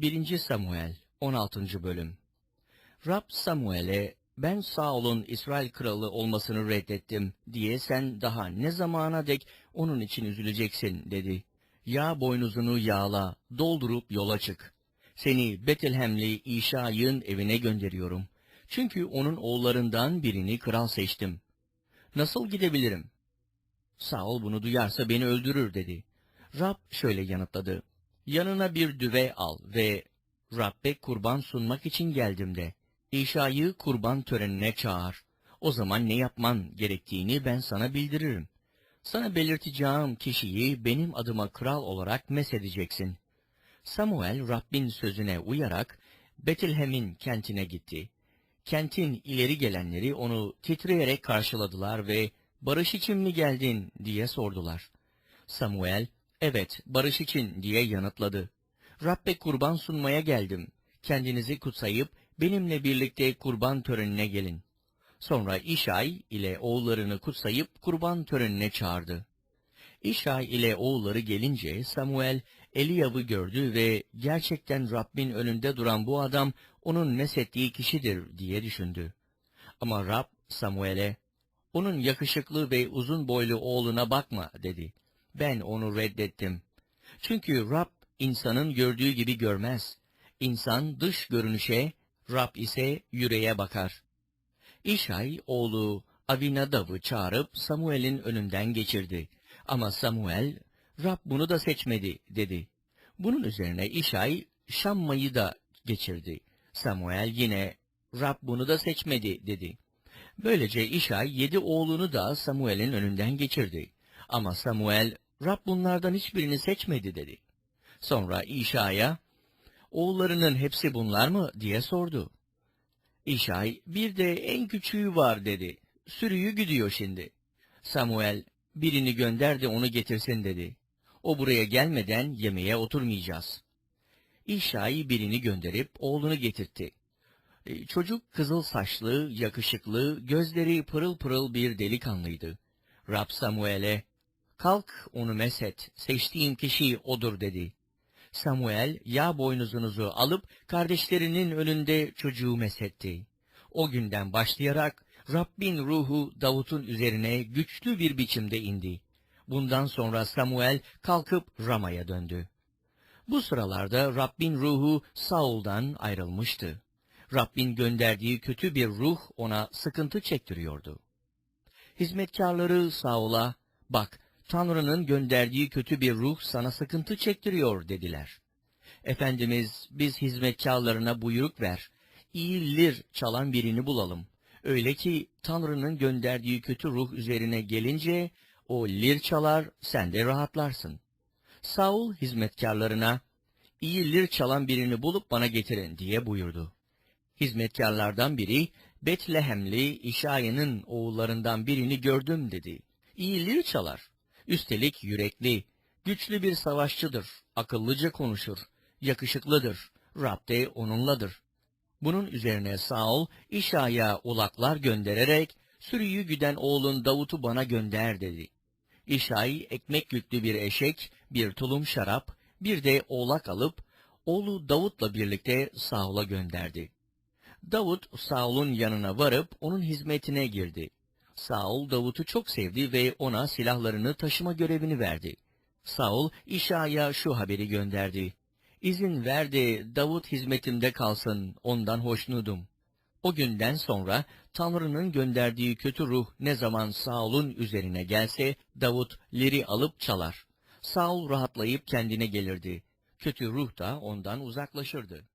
1. Samuel 16. Bölüm Rab Samuel'e ben Saul'un İsrail kralı olmasını reddettim diye sen daha ne zamana dek onun için üzüleceksin dedi. Yağ boynuzunu yağla, doldurup yola çık. Seni Betlehemli İşa'nın evine gönderiyorum. Çünkü onun oğullarından birini kral seçtim. Nasıl gidebilirim? Saul bunu duyarsa beni öldürür dedi. Rab şöyle yanıtladı. Yanına bir düve al ve Rabbe kurban sunmak için geldim de. İşa'yı kurban törenine çağır. O zaman ne yapman gerektiğini ben sana bildiririm. Sana belirteceğim kişiyi benim adıma kral olarak mesedeceksin. Samuel Rabbin sözüne uyarak Betlehem'in kentine gitti. Kentin ileri gelenleri onu titreyerek karşıladılar ve barış için mi geldin diye sordular. Samuel, evet barış için diye yanıtladı. Rabbe kurban sunmaya geldim. Kendinizi kutsayıp benimle birlikte kurban törenine gelin. Sonra İşay ile oğullarını kutsayıp kurban törenine çağırdı. İşay ile oğulları gelince Samuel Eliyab'ı gördü ve gerçekten Rabbin önünde duran bu adam onun mesettiği kişidir diye düşündü. Ama Rab Samuel'e onun yakışıklı ve uzun boylu oğluna bakma dedi. Ben onu reddettim. Çünkü Rab insanın gördüğü gibi görmez. İnsan dış görünüşe, Rab ise yüreğe bakar. İşay oğlu Avinadab'ı çağırıp Samuel'in önünden geçirdi. Ama Samuel, Rab bunu da seçmedi dedi. Bunun üzerine İşay Şammayı da geçirdi. Samuel yine Rab bunu da seçmedi dedi. Böylece İşay yedi oğlunu da Samuel'in önünden geçirdi. Ama Samuel Rab bunlardan hiçbirini seçmedi dedi. Sonra İşa'ya oğullarının hepsi bunlar mı diye sordu. İşay bir de en küçüğü var dedi. Sürüyü gidiyor şimdi. Samuel birini gönder de onu getirsin dedi. O buraya gelmeden yemeğe oturmayacağız. İşay birini gönderip oğlunu getirtti. E, Çocuk kızıl saçlı, yakışıklı, gözleri pırıl pırıl bir delikanlıydı. Rab Samuel'e, kalk onu meset, seçtiğim kişi odur dedi. Samuel, yağ boynuzunuzu alıp kardeşlerinin önünde çocuğu mesetti. O günden başlayarak Rabbin ruhu Davut'un üzerine güçlü bir biçimde indi. Bundan sonra Samuel kalkıp Rama'ya döndü. Bu sıralarda Rabbin ruhu Saul'dan ayrılmıştı. Rabbin gönderdiği kötü bir ruh ona sıkıntı çektiriyordu. Hizmetkarları Saul'a, bak Tanrı'nın gönderdiği kötü bir ruh sana sıkıntı çektiriyor dediler. Efendimiz biz hizmetkarlarına buyruk ver, iyi lir çalan birini bulalım. Öyle ki Tanrı'nın gönderdiği kötü ruh üzerine gelince o lir çalar sen de rahatlarsın. Saul hizmetkarlarına iyi lir çalan birini bulup bana getirin diye buyurdu. Hizmetkarlardan biri Betlehemli İşaya'nın oğullarından birini gördüm dedi. İyi lir çalar. Üstelik yürekli, güçlü bir savaşçıdır, akıllıca konuşur, yakışıklıdır, Rab de onunladır. Bunun üzerine Saul, İşa'ya ulaklar göndererek, sürüyü güden oğlun Davut'u bana gönder dedi. İşay ekmek yüklü bir eşek, bir tulum şarap, bir de oğlak alıp, oğlu Davut'la birlikte Saul'a gönderdi. Davut, Saul'un yanına varıp onun hizmetine girdi. Saul, Davut'u çok sevdi ve ona silahlarını taşıma görevini verdi. Saul, İşa'ya şu haberi gönderdi. İzin ver de Davut hizmetimde kalsın, ondan hoşnudum. O günden sonra Tanrı'nın gönderdiği kötü ruh ne zaman Saul'un üzerine gelse, Davut leri alıp çalar. Saul rahatlayıp kendine gelirdi. Kötü ruh da ondan uzaklaşırdı.